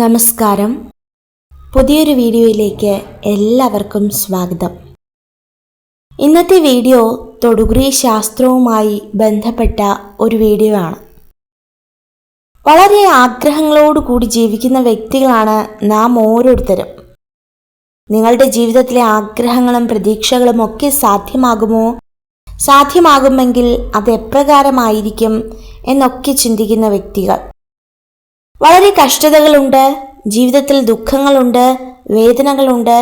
നമസ്കാരം. പുതിയൊരു വീഡിയോയിലേക്ക് എല്ലാവർക്കും സ്വാഗതം. ഇന്നത്തെ വീഡിയോ തൊടുകുറി ശാസ്ത്രവുമായി ബന്ധപ്പെട്ട ഒരു വീഡിയോ ആണ്. വളരെ ആഗ്രഹങ്ങളോടുകൂടി ജീവിക്കുന്ന വ്യക്തികളാണ് നാം ഓരോരുത്തരും. നിങ്ങളുടെ ജീവിതത്തിലെ ആഗ്രഹങ്ങളും പ്രതീക്ഷകളും ഒക്കെ സാധ്യമാകുമോ? സാധ്യമാകുമെങ്കിൽ അത് എപ്രകാരമായിരിക്കും എന്നൊക്കെ ചിന്തിക്കുന്ന വ്യക്തികൾ. വളരെ കഷ്ടതകളുണ്ട് ജീവിതത്തിൽ ദുഃഖങ്ങളുണ്ട് വേദനകളുണ്ട്.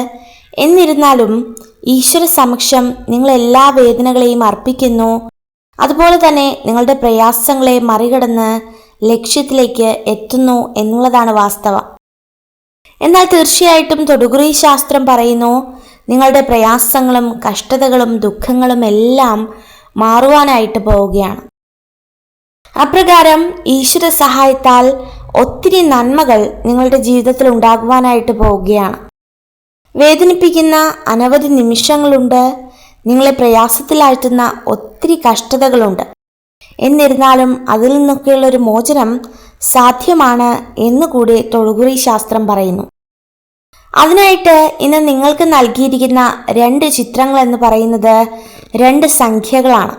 എന്നിരുന്നാലും ഈശ്വര സമക്ഷം നിങ്ങൾ എല്ലാ വേദനകളെയും അർപ്പിക്കുന്നു. അതുപോലെ തന്നെ നിങ്ങളുടെ പ്രയാസങ്ങളെ മറികടന്ന് ലക്ഷ്യത്തിലേക്ക് എത്തുന്നു എന്നുള്ളതാണ് വാസ്തവം. എന്നാൽ തീർച്ചയായിട്ടും തൊടുകുറി ശാസ്ത്രം പറയുന്നു നിങ്ങളുടെ പ്രയാസങ്ങളും കഷ്ടതകളും ദുഃഖങ്ങളും എല്ലാം മാറുവാനായിട്ട് പോവുകയാണ്. അപ്രകാരം ഈശ്വര സഹായത്താൽ ഒത്തിരി നന്മകൾ നിങ്ങളുടെ ജീവിതത്തിൽ ഉണ്ടാകുവാനായിട്ട് പോവുകയാണ്. വേദനിപ്പിക്കുന്ന അനവധി നിമിഷങ്ങളുണ്ട്. നിങ്ങളെ പ്രയാസത്തിലാഴ്ത്തുന്ന ഒത്തിരി കഷ്ടതകളുണ്ട്. എന്നിരുന്നാലും അതിൽ നിന്നൊക്കെയുള്ള ഒരു മോചനം സാധ്യമാണ് എന്നുകൂടി തൊഴുകുറി ശാസ്ത്രം പറയുന്നു. അതിനായിട്ട് ഇന്ന് നിങ്ങൾക്ക് നൽകിയിരിക്കുന്ന രണ്ട് ചിത്രങ്ങൾ എന്ന് പറയുന്നത് രണ്ട് സംഖ്യകളാണ്.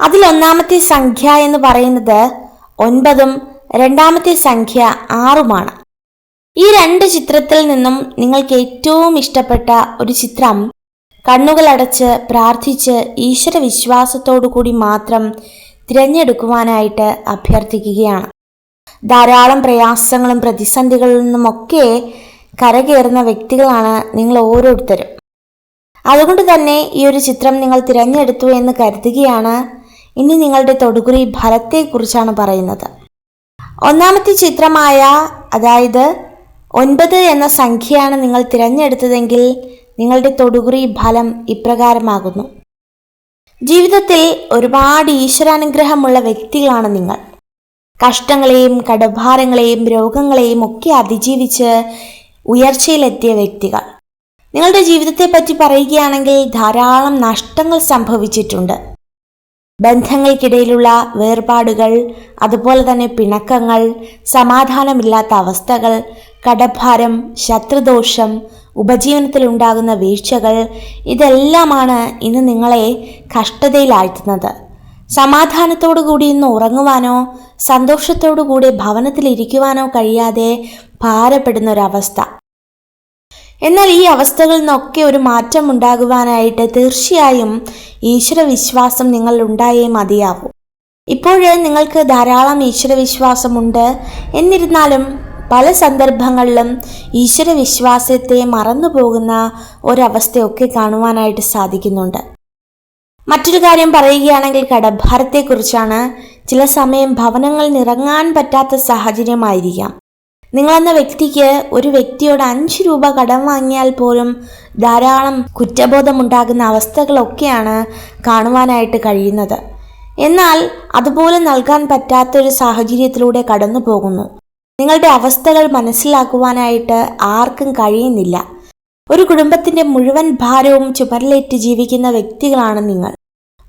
അതിലൊന്നാമത്തെ സംഖ്യ എന്ന് പറയുന്നത് ഒൻപതും രണ്ടാമത്തെ സംഖ്യ ആറുമാണ്. ഈ രണ്ട് ചിത്രത്തിൽ നിന്നും നിങ്ങൾക്ക് ഏറ്റവും ഇഷ്ടപ്പെട്ട ഒരു ചിത്രം കണ്ണുകളടച്ച് പ്രാർത്ഥിച്ച് ഈശ്വര വിശ്വാസത്തോടു കൂടി മാത്രം തിരഞ്ഞെടുക്കുവാനായിട്ട് അഭ്യർത്ഥിക്കുകയാണ്. ധാരാളം പ്രയാസങ്ങളും പ്രതിസന്ധികളിൽ നിന്നുമൊക്കെ കരകയറുന്ന വ്യക്തികളാണ് നിങ്ങൾ ഓരോരുത്തരും. അതുകൊണ്ട് തന്നെ ഈ ഒരു ചിത്രം നിങ്ങൾ തിരഞ്ഞെടുത്തു എന്ന് കരുതുകയാണ്. ഇനി നിങ്ങളുടെ തൊടുകുറി ഫലത്തെക്കുറിച്ചാണ് പറയുന്നത്. ഒന്നാമത്തെ ചിത്രമായ അതായത് ഒൻപത് എന്ന സംഖ്യയാണ് നിങ്ങൾ തിരഞ്ഞെടുത്തതെങ്കിൽ നിങ്ങളുടെ തൊടുകുറി ഫലം ഇപ്രകാരമാകുന്നു. ജീവിതത്തിൽ ഒരുപാട് ഈശ്വരാനുഗ്രഹമുള്ള വ്യക്തികളാണ് നിങ്ങൾ. കഷ്ടങ്ങളെയും കടഭാരങ്ങളെയും രോഗങ്ങളെയും ഒക്കെ അതിജീവിച്ച് ഉയർച്ചയിലെത്തിയ വ്യക്തികൾ. നിങ്ങളുടെ ജീവിതത്തെ പറ്റി പറയുകയാണെങ്കിൽ ധാരാളം നഷ്ടങ്ങൾ സംഭവിച്ചിട്ടുണ്ട്. ബന്ധങ്ങൾക്കിടയിലുള്ള വേർപാടുകൾ അതുപോലെ തന്നെ പിണക്കങ്ങൾ സമാധാനമില്ലാത്ത അവസ്ഥകൾ കടഭാരം ശത്രുദോഷം ഉപജീവനത്തിലുണ്ടാകുന്ന വീഴ്ചകൾ ഇതെല്ലാമാണ് ഇന്ന് നിങ്ങളെ കഷ്ടതയിലാഴ്ത്തുന്നത്. സമാധാനത്തോടു കൂടി ഇന്ന് ഉറങ്ങുവാനോ സന്തോഷത്തോടു കൂടി ഭവനത്തിലിരിക്കുവാനോ കഴിയാതെ ഭാരപ്പെടുന്ന ഒരവസ്ഥ എന്നാൽ ഈ അവസ്ഥകളിൽ നിന്നൊക്കെ ഒരു മാറ്റം ഉണ്ടാകുവാനായിട്ട് തീർച്ചയായും ഈശ്വരവിശ്വാസം നിങ്ങൾ ഉണ്ടായേ മതിയാവൂ. ഇപ്പോഴേ നിങ്ങൾക്ക് ധാരാളം ഈശ്വര വിശ്വാസമുണ്ട് എന്നിരുന്നാലും പല സന്ദർഭങ്ങളിലും ഈശ്വരവിശ്വാസത്തെ മറന്നു പോകുന്ന ഒരവസ്ഥയൊക്കെ കാണുവാനായിട്ട് സാധിക്കുന്നുണ്ട്. മറ്റൊരു കാര്യം പറയുകയാണെങ്കിൽ കടഭാരത്തെക്കുറിച്ചാണ്. ചില സമയം ഭവനങ്ങളിൽ നിറങ്ങാൻ പറ്റാത്ത സാഹചര്യമായിരിക്കാം. നിങ്ങളെന്ന വ്യക്തിക്ക് ഒരു വ്യക്തിയോട് അഞ്ച് രൂപ കടം വാങ്ങിയാൽ പോലും ധാരാളം കുറ്റബോധമുണ്ടാകുന്ന അവസ്ഥകളൊക്കെയാണ് കാണുവാനായിട്ട് കഴിയുന്നത്. എന്നാൽ അതുപോലെ നൽകാൻ പറ്റാത്തൊരു സാഹചര്യത്തിലൂടെ കടന്നു പോകുന്നു. നിങ്ങളുടെ അവസ്ഥകൾ മനസ്സിലാക്കുവാനായിട്ട് ആർക്കും കഴിയുന്നില്ല. ഒരു കുടുംബത്തിന്റെ മുഴുവൻ ഭാരവും ചുമരിലേറ്റ് ജീവിക്കുന്ന വ്യക്തികളാണ് നിങ്ങൾ.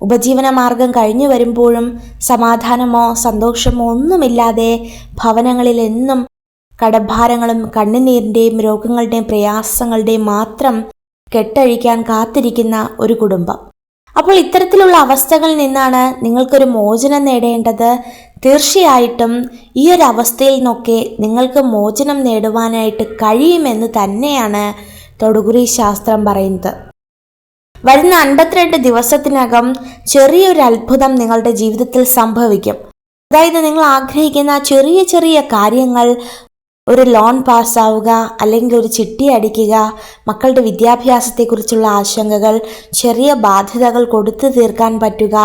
ഉപജീവന മാർഗം കഴിഞ്ഞു വരുമ്പോഴും സമാധാനമോ സന്തോഷമോ ഒന്നുമില്ലാതെ ഭവനങ്ങളിൽ എന്നും കടഭാരങ്ങളും കണ്ണുനീരിന്റെയും രോഗങ്ങളുടെയും പ്രയാസങ്ങളുടെയും മാത്രം കെട്ടഴിക്കാൻ കാത്തിരിക്കുന്ന ഒരു കുടുംബം. അപ്പോൾ ഇത്തരത്തിലുള്ള അവസ്ഥകളിൽ നിന്നാണ് നിങ്ങൾക്കൊരു മോചനം നേടേണ്ടത്. തീർച്ചയായിട്ടും ഈ ഒരു അവസ്ഥയിൽ നിന്നൊക്കെ നിങ്ങൾക്ക് മോചനം നേടുവാനായിട്ട് കഴിയുമെന്ന് തന്നെയാണ് തൊടുകുറി ശാസ്ത്രം പറയുന്നത്. വരുന്ന അൻപത്തിരണ്ട് ദിവസത്തിനകം ചെറിയൊരു അത്ഭുതം നിങ്ങളുടെ ജീവിതത്തിൽ സംഭവിക്കും. അതായത് നിങ്ങൾ ആഗ്രഹിക്കുന്ന ചെറിയ ചെറിയ കാര്യങ്ങൾ ഒരു ലോൺ പാസ്സാവുക അല്ലെങ്കിൽ ഒരു ചിട്ടി അടിക്കുക മക്കളുടെ വിദ്യാഭ്യാസത്തെക്കുറിച്ചുള്ള ആശങ്കകൾ ചെറിയ ബാധ്യതകൾ കൊടുത്തു തീർക്കാൻ പറ്റുക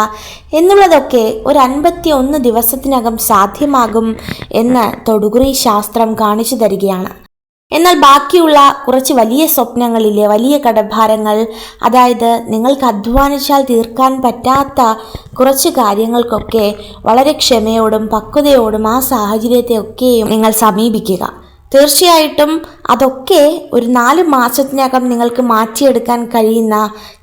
എന്നുള്ളതൊക്കെ ഒരു അൻപത്തി ഒന്ന് ദിവസത്തിനകം സാധ്യമാകും എന്ന് തൊടുകുറി ശാസ്ത്രം കാണിച്ചു തരികയാണ്. എന്നാൽ ബാക്കിയുള്ള കുറച്ച് വലിയ സ്വപ്നങ്ങളിലെ വലിയ കടഭാരങ്ങൾ അതായത് നിങ്ങൾക്ക് അധ്വാനിച്ചാൽ തീർക്കാൻ പറ്റാത്ത കുറച്ച് കാര്യങ്ങൾക്കൊക്കെ വളരെ ക്ഷമയോടും പക്വതയോടും ആ സാഹചര്യത്തെയൊക്കെയും നിങ്ങൾ സമീപിക്കുക. തീർച്ചയായിട്ടും അതൊക്കെ ഒരു നാല് മാസത്തിനകം നിങ്ങൾക്ക് മാറ്റിയെടുക്കാൻ കഴിയുന്ന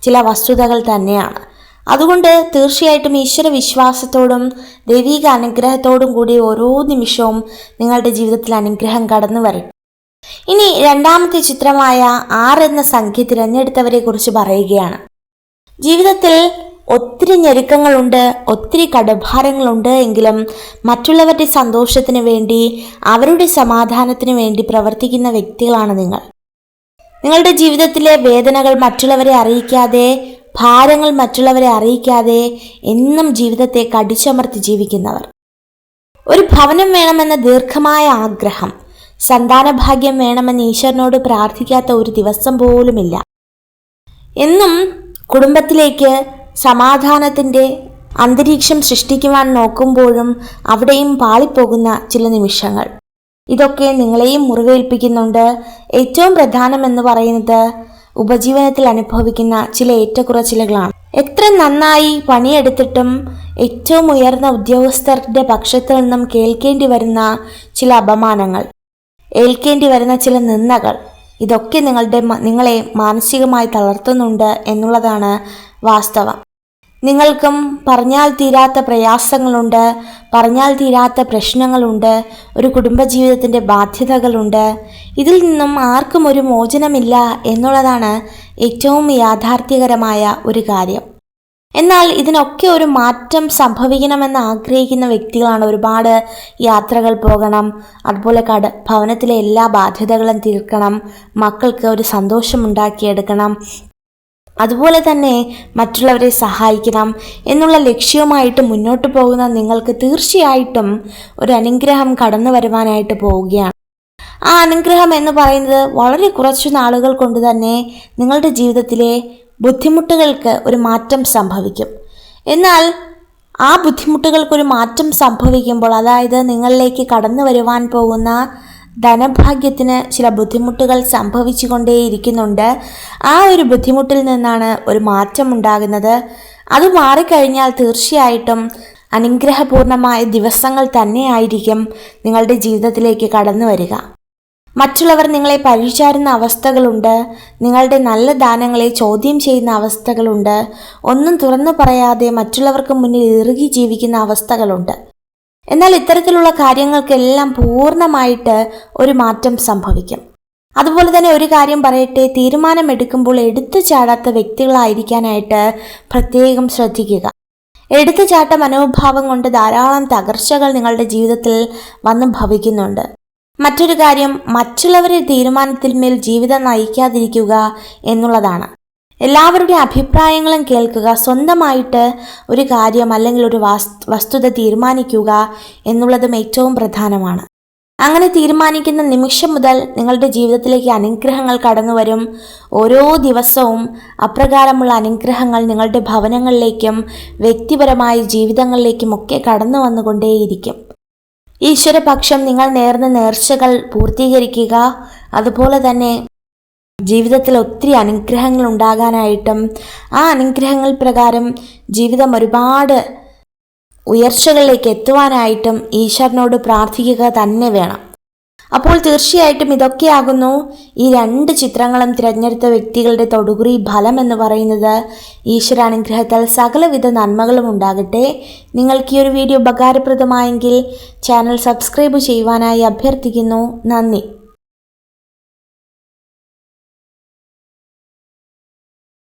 ചില വസ്തുതകൾ തന്നെയാണ്. അതുകൊണ്ട് തീർച്ചയായിട്ടും ഈശ്വര വിശ്വാസത്തോടും ദൈവിക അനുഗ്രഹത്തോടും കൂടി ഓരോ നിമിഷവും നിങ്ങളുടെ ജീവിതത്തിൽ അനുഗ്രഹം കടന്നു വരും ഇനി രണ്ടാമത്തെ ചിത്രമായ ആർ എന്ന സംഖ്യ തിരഞ്ഞെടുത്തവരെ കുറിച്ച് പറയുകയാണ്. ജീവിതത്തിൽ ഒത്തിരി ഞെരുക്കങ്ങളുണ്ട് ഒത്തിരി കടഭാരങ്ങളുണ്ട് എങ്കിലും മറ്റുള്ളവരുടെ സന്തോഷത്തിന് വേണ്ടി അവരുടെ സമാധാനത്തിന് വേണ്ടി പ്രവർത്തിക്കുന്ന വ്യക്തികളാണ് നിങ്ങൾ. നിങ്ങളുടെ ജീവിതത്തിലെ വേദനകൾ മറ്റുള്ളവരെ അറിയിക്കാതെ ഭാരങ്ങൾ മറ്റുള്ളവരെ അറിയിക്കാതെ എന്നും ജീവിതത്തെ കടിച്ചമർത്തി ജീവിക്കുന്നവർ. ഒരു ഭവനം വേണമെന്ന ദീർഘമായ ആഗ്രഹം സന്താനഭാഗ്യം വേണമെന്ന് ഈശ്വരനോട് പ്രാർത്ഥിക്കാത്ത ഒരു ദിവസം പോലുമില്ല. എന്നും കുടുംബത്തിലേക്ക് സമാധാനത്തിന്റെ അന്തരീക്ഷം സൃഷ്ടിക്കുവാൻ നോക്കുമ്പോഴും അവിടെയും പാളിപ്പോകുന്ന ചില നിമിഷങ്ങൾ. ഇതൊക്കെ നിങ്ങളെയും മുറിവേൽപ്പിക്കുന്നുണ്ട്. ഏറ്റവും പ്രധാനമെന്ന് പറയുന്നത് ഉപജീവനത്തിൽ അനുഭവിക്കുന്ന ചില ഏറ്റക്കുറച്ചിലുകളാണ്. എത്ര നന്നായി പണിയെടുത്തിട്ടും ഏറ്റവും ഉയർന്ന ഉദ്യോഗസ്ഥരുടെ പക്ഷത്തിൽ നിന്നും കേൾക്കേണ്ടി വരുന്ന ചില അപമാനങ്ങൾ. ഏൽക്കേണ്ടി വരുന്ന ചില നിന്നകൾ ഇതൊക്കെ നിങ്ങളുടെ നിങ്ങളെ മാനസികമായി തളർത്തുന്നുണ്ട് എന്നുള്ളതാണ് വാസ്തവം. നിങ്ങൾക്കും പറഞ്ഞാൽ തീരാത്ത പ്രയാസങ്ങളുണ്ട് പറഞ്ഞാൽ തീരാത്ത പ്രശ്നങ്ങളുണ്ട് ഒരു കുടുംബജീവിതത്തിന്റെ ബാധ്യതകളുണ്ട്. ഇതിൽ നിന്നും ആർക്കും ഒരു മോചനമില്ല എന്നുള്ളതാണ് ഏറ്റവും യാഥാർത്ഥ്യകരമായ ഒരു കാര്യം. എന്നാൽ ഇതിനൊക്കെ ഒരു മാറ്റം സംഭവിക്കണമെന്ന് ആഗ്രഹിക്കുന്ന വ്യക്തികളാണ് ഒരുപാട് യാത്രകൾ പോകണം അതുപോലെ കട ഭവനത്തിലെ എല്ലാ ബാധ്യതകളും തീർക്കണം മക്കൾക്ക് ഒരു സന്തോഷം ഉണ്ടാക്കിയെടുക്കണം അതുപോലെ തന്നെ മറ്റുള്ളവരെ സഹായിക്കണം എന്നുള്ള ലക്ഷ്യവുമായിട്ട് മുന്നോട്ട് പോകുന്ന നിങ്ങൾക്ക് തീർച്ചയായിട്ടും ഒരു അനുഗ്രഹം കടന്നു വരുവാനായിട്ട് പോവുകയാണ്. ആ അനുഗ്രഹം എന്ന് പറയുന്നത് വളരെ കുറച്ചു നാളുകൾ കൊണ്ട് തന്നെ നിങ്ങളുടെ ജീവിതത്തിലെ ബുദ്ധിമുട്ടുകൾക്ക് ഒരു മാറ്റം സംഭവിക്കും. എന്നാൽ ആ ബുദ്ധിമുട്ടുകൾക്കൊരു മാറ്റം സംഭവിക്കുമ്പോൾ അതായത് നിങ്ങളിലേക്ക് കടന്നു വരുവാൻ പോകുന്ന ധനഭാഗ്യത്തിന് ചില ബുദ്ധിമുട്ടുകൾ സംഭവിച്ചുകൊണ്ടേയിരിക്കുന്നുണ്ട്. ആ ഒരു ബുദ്ധിമുട്ടിൽ നിന്നാണ് ഒരു മാറ്റം ഉണ്ടാകുന്നത്. അത് മാറിക്കഴിഞ്ഞാൽ തീർച്ചയായിട്ടും അനുഗ്രഹപൂർണമായ ദിവസങ്ങൾ തന്നെയായിരിക്കും നിങ്ങളുടെ ജീവിതത്തിലേക്ക് കടന്നു വരിക. മറ്റുള്ളവർ നിങ്ങളെ പഴിചാരുന്ന അവസ്ഥകളുണ്ട്. നിങ്ങളുടെ നല്ല ദാനങ്ങളെ ചോദ്യം ചെയ്യുന്ന അവസ്ഥകളുണ്ട്. ഒന്നും തുറന്നു പറയാതെ മറ്റുള്ളവർക്ക് മുന്നിൽ ഇറുകി ജീവിക്കുന്ന അവസ്ഥകളുണ്ട്. എന്നാൽ ഇത്തരത്തിലുള്ള കാര്യങ്ങൾക്കെല്ലാം പൂർണമായിട്ട് ഒരു മാറ്റം സംഭവിക്കും. അതുപോലെ തന്നെ ഒരു കാര്യം പറയട്ടെ തീരുമാനമെടുക്കുമ്പോൾ എടുത്തു ചാടാത്ത വ്യക്തികളായിരിക്കാനായിട്ട് പ്രത്യേകം ശ്രദ്ധിക്കുക. എടുത്തുചാട്ട മനോഭാവം കൊണ്ട് ധാരാളം തകർച്ചകൾ നിങ്ങളുടെ ജീവിതത്തിൽ വന്നു ഭവിക്കുന്നുണ്ട്. മറ്റൊരു കാര്യം മറ്റുള്ളവരുടെ തീരുമാനത്തിന്മേൽ ജീവിതം നയിക്കാതിരിക്കുക എന്നുള്ളതാണ്. എല്ലാവരുടെ അഭിപ്രായങ്ങളും കേൾക്കുക സ്വന്തമായിട്ട് ഒരു കാര്യം അല്ലെങ്കിൽ ഒരു വസ്തുത തീരുമാനിക്കുക എന്നുള്ളതും ഏറ്റവും പ്രധാനമാണ്. അങ്ങനെ തീരുമാനിക്കുന്ന നിമിഷം മുതൽ നിങ്ങളുടെ ജീവിതത്തിലേക്ക് അനുഗ്രഹങ്ങൾ കടന്നു വരും ഓരോ ദിവസവും അപ്രകാരമുള്ള അനുഗ്രഹങ്ങൾ നിങ്ങളുടെ ഭവനങ്ങളിലേക്കും വ്യക്തിപരമായ ജീവിതങ്ങളിലേക്കും ഒക്കെ കടന്നു വന്നുകൊണ്ടേയിരിക്കും. ഈശ്വരപക്ഷം നിങ്ങൾ നേർന്ന നേർച്ചകൾ പൂർത്തീകരിക്കുക. അതുപോലെ തന്നെ ജീവിതത്തിൽ ഒത്തിരി അനുഗ്രഹങ്ങൾ ഉണ്ടാകാനായിട്ടും ആ അനുഗ്രഹങ്ങൾ പ്രകാരം ജീവിതം ഒരുപാട് ഉയർച്ചകളിലേക്ക് എത്തുവാനായിട്ടും ഈശ്വരനോട് പ്രാർത്ഥിക്കുക തന്നെ വേണം. അപ്പോൾ തീർച്ചയായിട്ടും ഇതൊക്കെയാകുന്നു. ഈ രണ്ട് ചിത്രങ്ങളും തിരഞ്ഞെടുത്ത വ്യക്തികളുടെ തൊടുകുറി ഫലം എന്ന് പറയുന്നത് ഈശ്വരാനുഗ്രഹത്താൽ സകലവിധ നന്മകളും ഉണ്ടാകട്ടെ. നിങ്ങൾക്ക് ഈ ഒരു വീഡിയോ ഉപകാരപ്രദമായെങ്കിൽ ചാനൽ സബ്സ്ക്രൈബ് ചെയ്യുവാനായി അഭ്യർത്ഥിക്കുന്നു. നന്ദി.